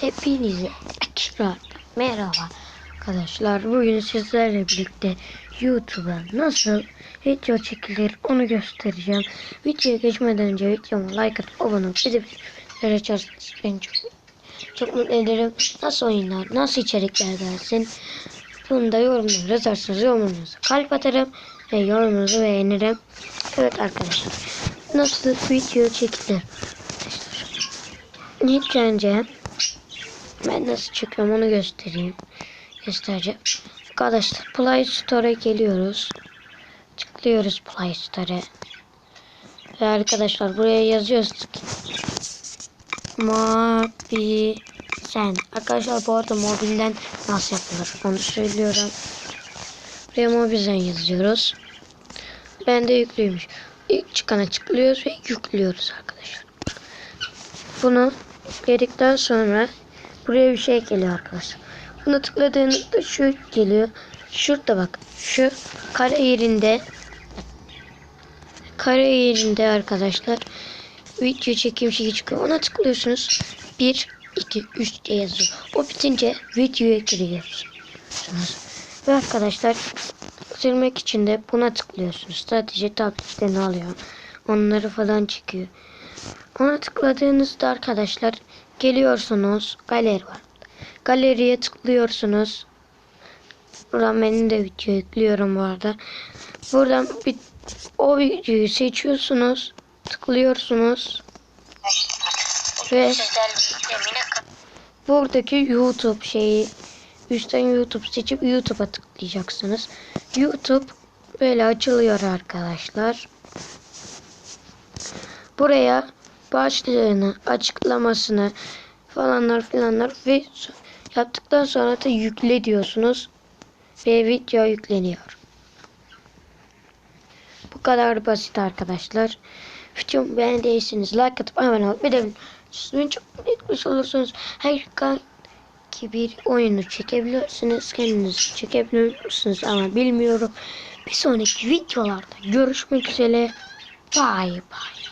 Hepinize ekstra merhaba arkadaşlar. Bugün sizlerle birlikte YouTube'a nasıl video çekilir onu göstereceğim. Videoya geçmeden önce videoma like atıp abone olup bir açarsanız beni çok, çok mutlu ederim. Nasıl oyunlar, nasıl içerikler gelsin. Bunu da yorumlara yazarsanız yorumunuza kalp atarım ve yorumunuzu beğenirim. Evet arkadaşlar. Nasıl video çekilir? İlk önce ben nasıl çıkıyorum onu göstereyim. Göstereceğim. Arkadaşlar Play Store'a geliyoruz. Tıklıyoruz Play Store'a. Ve arkadaşlar buraya yazıyoruz Mobi sen. Arkadaşlar bu arada mobilden nasıl yapılır onu söylüyorum. Buraya mobilden yazıyoruz. Ben de yüklüymüş. İlk çıkana tıklıyoruz ve yüklüyoruz arkadaşlar. Bunu yükledikten sonra buraya bir şey geliyor arkadaşlar. Bunu tıkladığınızda şu geliyor. Şurada bak. Şu kare yerinde kare yerinde arkadaşlar video çekim şeyi çıkıyor. Ona tıklıyorsunuz. 1, 2, 3 diye yazıyor. O bitince videoya giriyorsunuz. Ve arkadaşlar silmek için de buna tıklıyorsunuz. Sadece tabletlerini alıyor. Onları falan çekiyor. Ona tıkladığınızda arkadaşlar geliyorsunuz. Galeri var. Galeriye tıklıyorsunuz. Buradan benim de video yüklüyorum bu arada. Buradan bir, o videoyu seçiyorsunuz. Tıklıyorsunuz. Ve buradaki YouTube şeyi üstten YouTube seçip YouTube'a tıklayacaksınız. YouTube böyle açılıyor arkadaşlar. Buraya başlığını, açıklamasını falanlar filanlar ve yaptıktan sonra da yükle diyorsunuz ve video yükleniyor. Bu kadar basit arkadaşlar. Videomu beğendiyseniz like atıp abone olup beni çok etmiş olursunuz. Her ki bir oyunu çekebilirsiniz. Kendiniz çekebilirsiniz ama bilmiyorum. Bir sonraki videolarda görüşmek üzere. Bye bye.